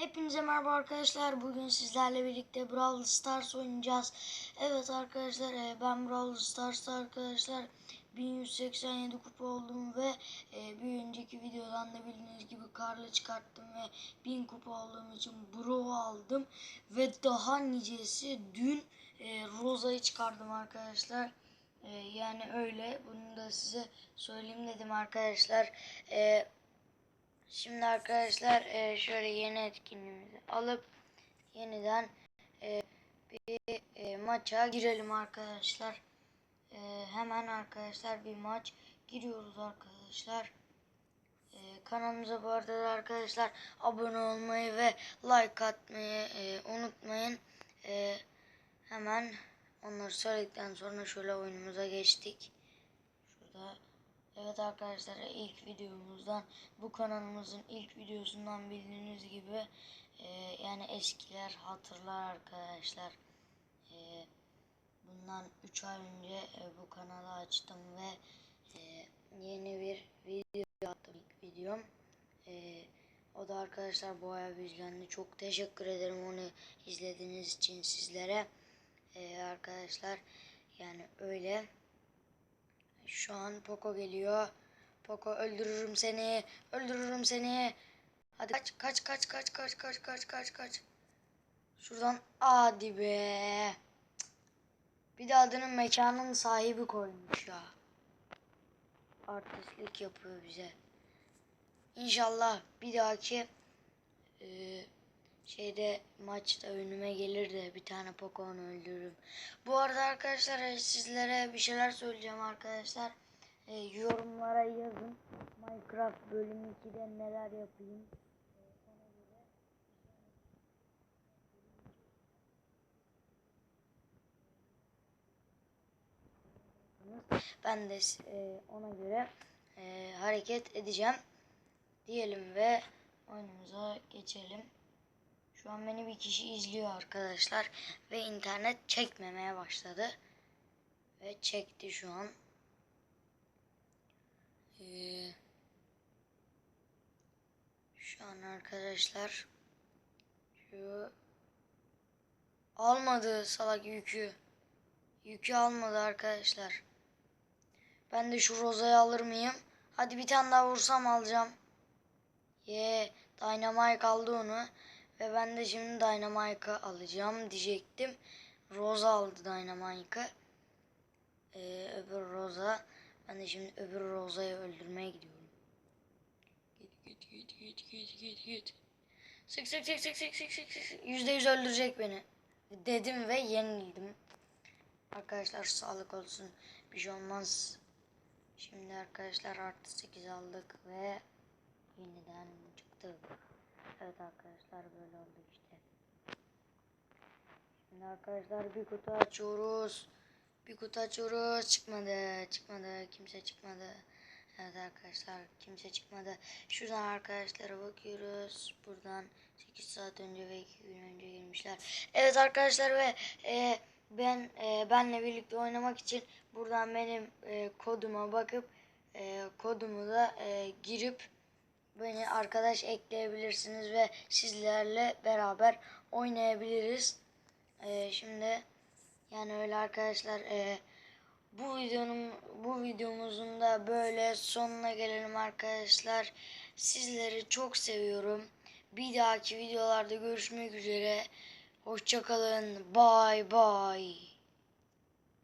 Hepinize merhaba arkadaşlar. Bugün sizlerle birlikte Brawl Stars oynayacağız. Evet arkadaşlar e, ben Brawl Stars'ta arkadaşlar 1187 kupa oldum ve e, bir önceki videodan da bildiğiniz gibi karlı çıkarttım ve 1000 kupa olduğum için Bro aldım. Ve daha nicesi dün e, Rosa'yı çıkardım arkadaşlar. Yani öyle. Bunu da size söyleyeyim dedim arkadaşlar. E, Şimdi arkadaşlar e, şöyle yeni etkinliğimizi alıp yeniden e, bir e, maça girelim arkadaşlar. Hemen arkadaşlar bir maç giriyoruz arkadaşlar. Kanalımıza bu arada da arkadaşlar abone olmayı ve like atmayı unutmayın. Hemen onları söyledikten sonra şöyle oyunumuza geçtik. Şurada Evet arkadaşlar ilk videomuzdan bu kanalımızın ilk videosundan bildiğiniz gibi e, yani eskiler hatırlar arkadaşlar. E, bundan 3 ay önce e, bu kanalı açtım ve e, yeni bir video attım ilk videom. E, o da arkadaşlar bayağı bir izlendi. Çok teşekkür ederim onu izlediğiniz için sizlere. E, arkadaşlar yani öyle. Şu an Poco geliyor. Poco öldürürüm seni. Öldürürüm seni. Hadi kaç kaç kaç kaç kaç kaç kaç kaç kaç. Şuradan hadi be. Bir de adının mekanın sahibi koymuş ya. Artistlik yapıyor bize. İnşallah bir dahaki e, şeyde maçta önüme gelir de bir tane Poco'nu öldürürüm. Bu arada arkadaşlar sizlere bir şeyler söyleyeceğim arkadaşlar. E, yorumlara yazın. Minecraft bölüm 2'de neler yapayım. E, ben de e, ona göre e, hareket edeceğim diyelim ve oyunumuza geçelim. Şu an beni bir kişi izliyor arkadaşlar ve internet çekmemeye başladı. Ve çekti şu an. Ee, şu an arkadaşlar şu almadı salak yükü. Yükü almadı arkadaşlar. Ben de şu rozayı alır mıyım? Hadi bir tane daha vursam alacağım. Ye, Dynamite aldı onu. Ve ben de şimdi Dynamite'ı alacağım diyecektim. Rosa aldı Dynamite'ı. Ee, öbür Rosa. Ben de şimdi öbür Rosa'yı öldürmeye gidiyorum. Git git git git git git git. Sık sık sık sık sık sık sık sık. Yüzde yüz öldürecek beni. Dedim ve yenildim. Arkadaşlar sağlık olsun. Bir şey olmaz. Şimdi arkadaşlar artı 8 aldık ve yeniden çıktık. Evet arkadaşlar böyle oldu işte. Şimdi arkadaşlar bir kutu açıyoruz. Bir kutu açıyoruz. Çıkmadı. Çıkmadı. Kimse çıkmadı. Evet arkadaşlar kimse çıkmadı. Şuradan arkadaşlara bakıyoruz. Buradan 8 saat önce ve 2 gün önce girmişler. Evet arkadaşlar ve e, ben e, benle birlikte oynamak için buradan benim e, koduma bakıp e, kodumu da e, girip beni arkadaş ekleyebilirsiniz ve sizlerle beraber oynayabiliriz. Ee, şimdi yani öyle arkadaşlar e, bu videonun bu videomuzun da böyle sonuna gelelim arkadaşlar. Sizleri çok seviyorum. Bir dahaki videolarda görüşmek üzere. Hoşçakalın. Bye bye.